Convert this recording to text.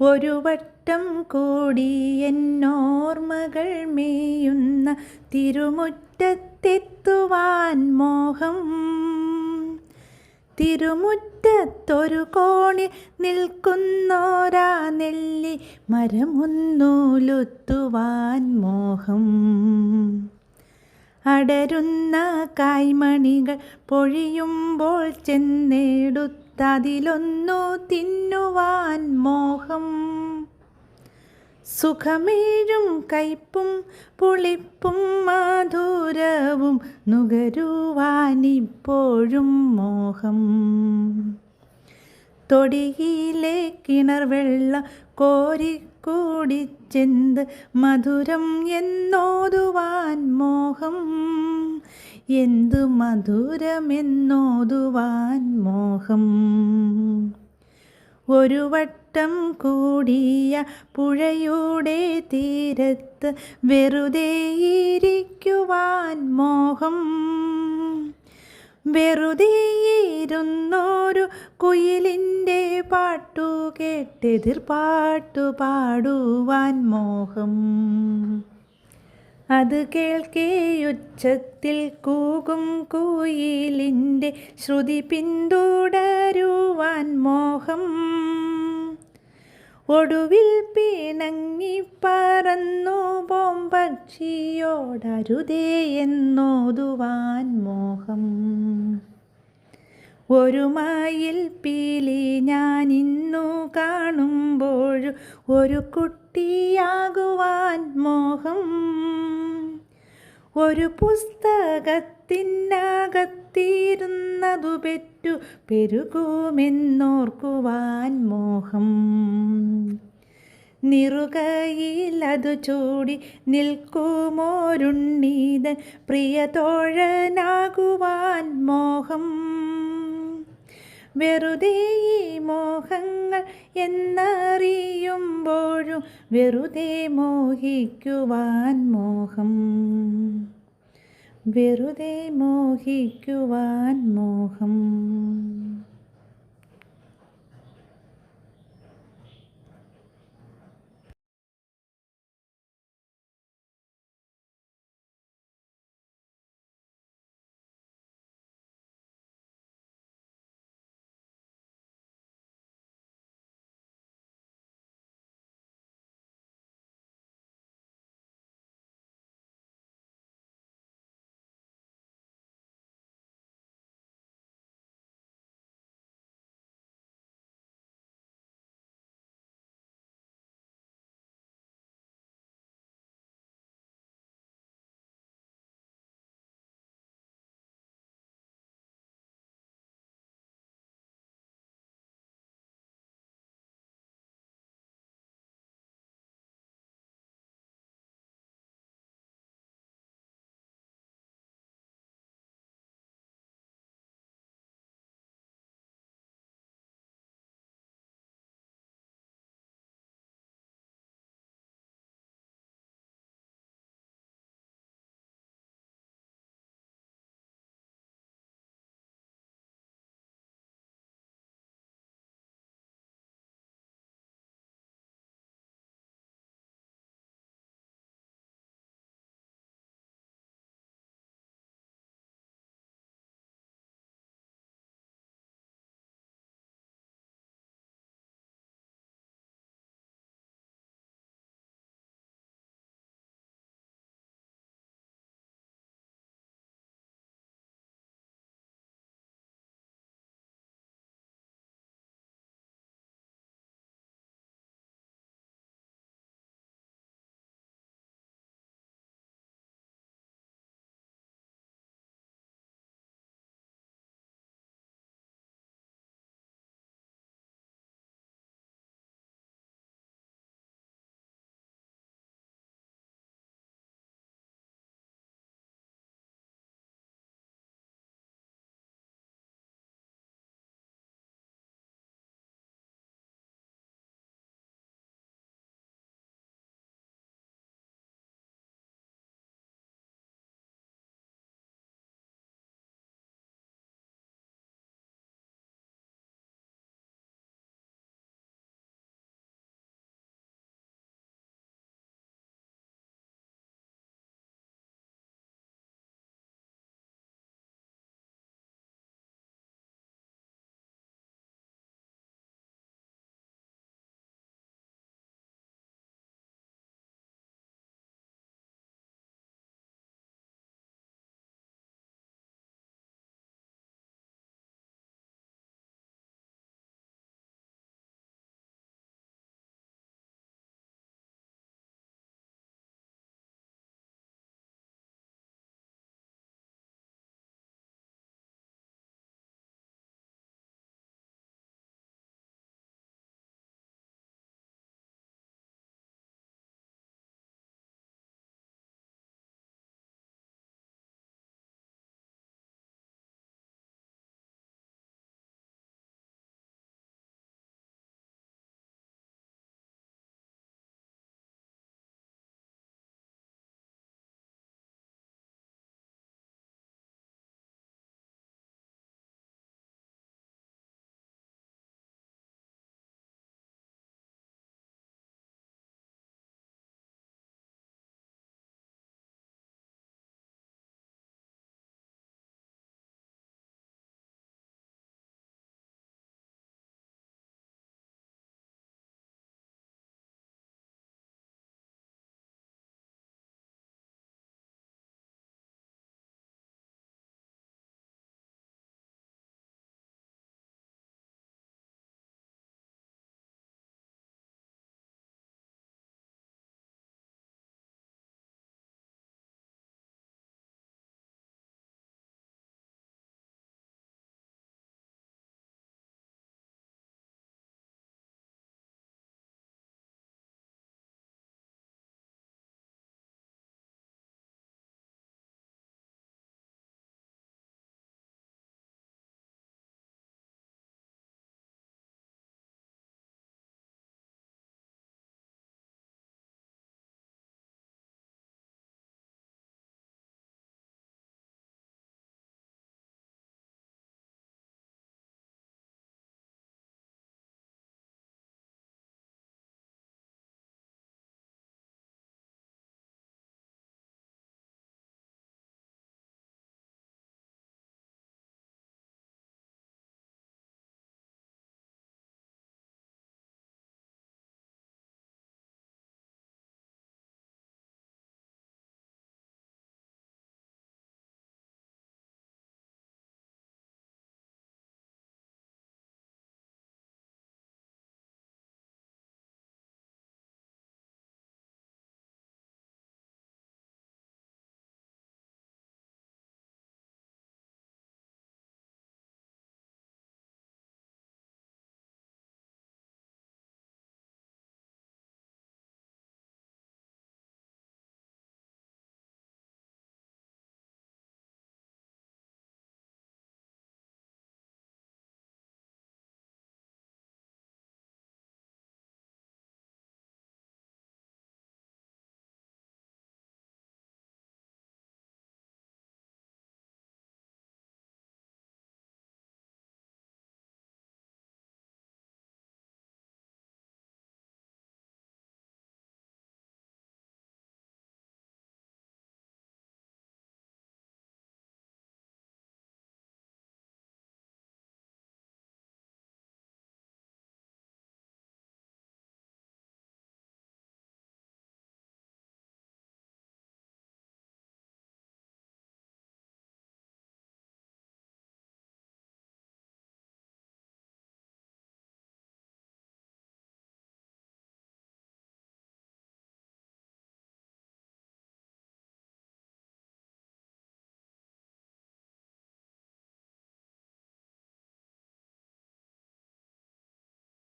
ഒരു വട്ടം കൂടി എന്നോർമകൾ മേയുന്ന തിരുമുറ്റത്തെത്തുവാൻ മോഹം. തിരുമുറ്റത്തൊരു കോണിൽ നിൽക്കുന്നോരാ നെല്ലി മരമൊന്നൂലുത്തുവാൻ മോഹം. അടരുന്ന കായ്മണികൾ പൊഴിയുമ്പോൾ ചെന്നെടുത്തതിലൊന്നു തിന്നുവാൻ മോഹം. സുഖമേഴും കയ്പും പുളിപ്പും മാധുരവും നുകരുവാനിപ്പോഴും മോഹം. തൊടിയിലെ കിണർ വെള്ളം കോരിക്കൂടിച്ചെന്ത് മധുരം എന്നോതുവാൻ മോഹം. എന്തു മധുരമെന്നോതുവാൻ മോഹം. ഒരു വട്ടം കൂടിയ പുഴയുടെ തീരത്ത് വെറുതെ ഇരിക്കുവാൻ മോഹം. വെറുതെ ഇരുന്നോരു കുയിലിന്റെ പാട്ടു കേട്ടെതിർ പാട്ടു പാടുവാൻ മോഹം. അത് കേൾക്കേയുച്ചത്തിൽ കൂകും കൂയിലിന്റെ ശ്രുതി പിന്തുടരുവാൻ മോഹം. ഒടുവിൽ പിണങ്ങി പറന്നു പോം പക്ഷിയോടരുതേ എന്നോതുവാൻ മോഹം. ഒരു മയിൽ പീലി ഞാൻ ഇന്നു കാണുമ്പോഴും ഒരു കുട്ടിയാകുവാൻ മോഹം. ഒരു പുസ്തകത്തിനകത്തിരുന്നതു പെറ്റു പെരുകുമെന്നോർക്കുവാൻ മോഹം. നിറുകയിലതു ചൂടി നിൽക്കുമോരുണ്ണീതൻ പ്രിയതോഴനാകുവാൻ മോഹം. വെറുതെ ഈ മോഹങ്ങൾ എന്നറിയുമ്പോഴും വെറുതെ മോഹിക്കുവാൻ മോഹം. വെറുതെ മോഹിക്കുവാൻ മോഹം.